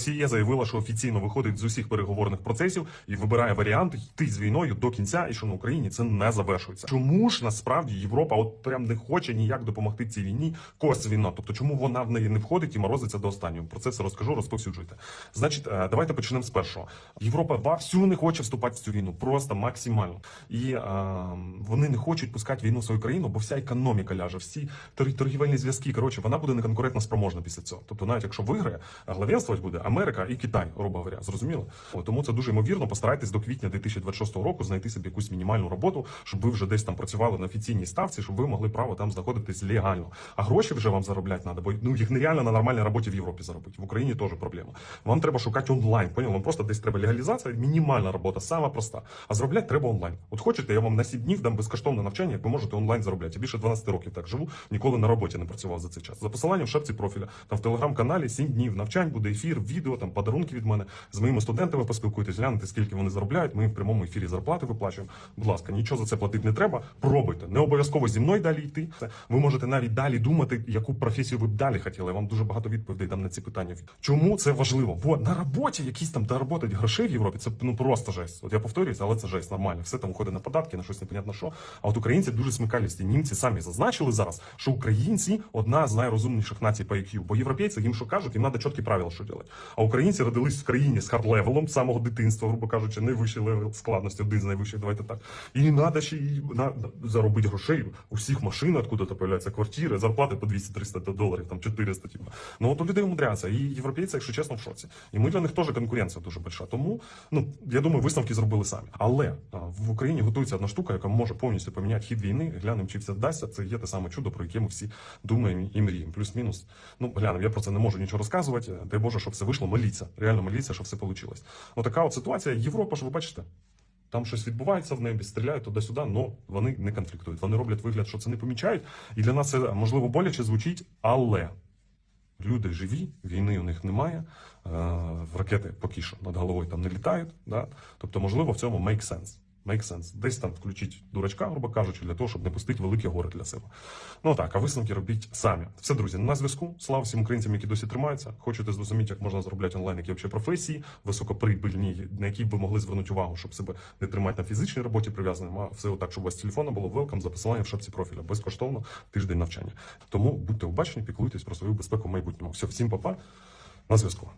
Росія заявила, що офіційно виходить з усіх переговорних процесів і вибирає варіант йти з війною до кінця, і що на Україні це не завершується. Чому ж насправді Європа от прям не хоче ніяк допомогти цій війні? Когось війна. Тобто, чому вона в неї не входить і морозиться до останнього? Про це все розкажу, розповсюджуйте. Значить, е, давайте почнемо з першого. Європа вовсю не хоче вступати в цю війну, просто максимально. І е, вони не хочуть пускати війну в свою країну, бо вся економіка ляже, всі тор- торгівельні зв'язки. Коротше, вона буде неконкурентно спроможна після цього. Тобто, навіть якщо виграє, главенствувати буде Америка і Китай, грубо говоря, зрозуміло. О, тому це дуже ймовірно. Постарайтесь до квітня 2026 року знайти собі якусь мінімальну роботу, щоб ви вже десь там працювали на офіційній ставці, щоб ви могли право там знаходитись легально. А гроші вже вам заробляти треба, бо ну їх нереально на нормальній роботі в Європі заробити. В Україні теж проблема. Вам треба шукати онлайн. Понял? Вам просто десь треба легалізація, мінімальна робота, сама проста. А заробляти треба онлайн. От хочете, я вам на 7 днів дам безкоштовне навчання, як ви можете онлайн заробляти. Я більше 12 років так живу, ніколи на роботі не працював за цей час. За посиланням в шапці профіля, там в телеграм-каналі 7 днів навчань, буде ефір, відео, там подарунки від мене. З моїми студентами поспілкуйтесь, глянете, скільки вони заробляють. Ми в прямому ефірі зарплати виплачуємо. Будь ласка, нічого за це платити не треба. Пробуйте. Не обов'язково зі мною далі йти. Ви можете навіть далі думати, яку професію ви б далі хотіли. Я вам дуже багато відповідей дам на ці питання. Чому це важливо? Бо на роботі якісь там доработать грошей в Європі. Це ну просто жесть. От я повторююся, але це жесть нормально. Все там уходить на податки, на щось непонятно що. А от українці дуже смикалісті. Німці самі зазначили зараз, що українці одна з найрозумніших націй по IQ. Бо європейці їм що кажуть, їм треба чіткі правила, що робити. А українці родились в країні з хард-левелом з самого дитинства, грубо кажучи, найвищий левел складності, один з найвищих, давайте так. І треба ще й на, заробити грошей. У всіх машин, откуда-то появляються квартири, зарплати по 200-300 доларів, там 400, типу. Ну от у людей умудряться. І європейці, якщо чесно, в шоці. І ми для них теж конкуренція дуже большая. Тому, ну, я думаю, висновки зробили самі. Але в Україні готується одна штука, яка може повністю поміняти хід війни. Глянемо, чи все вдасться. Це є те саме чудо, про яке ми всі думаємо і мріємо. Плюс-мінус. Ну, глянемо, я про це не можу нічого розказувати. Дай Боже, щоб все вийшло. Моліться. Реально моліться, що все вийшло. Ну така от ситуація. Європа ж ви бачите. Там щось відбувається в небі, стріляють туди-сюди, але вони не конфліктують. Вони роблять вигляд, що це не помічають. І для нас це можливо боляче звучить, але люди живі, війни у них немає. е, Ракети поки що над головою там не літають. Да? Тобто, можливо, в цьому make sense. Make sense. Десь там включіть дурачка, грубо кажучи, для того, щоб не пустити велике горе для себе. Ну так, а висновки робіть самі. Все, друзі, на зв'язку. Слава всім українцям, які досі тримаються. Хочете зрозуміти, як можна заробляти онлайн, які взагалі професії, високоприбильні, на які ви могли звернути увагу, щоб себе не тримати на фізичній роботі прив'язаним, а все отак, щоб у вас телефона було велкам за посиланням в шапці профіля. Безкоштовно тиждень навчання. Тому будьте обачені, піклуйтесь про свою безпеку в майбутньому. Все, всім па-па. На зв'язку.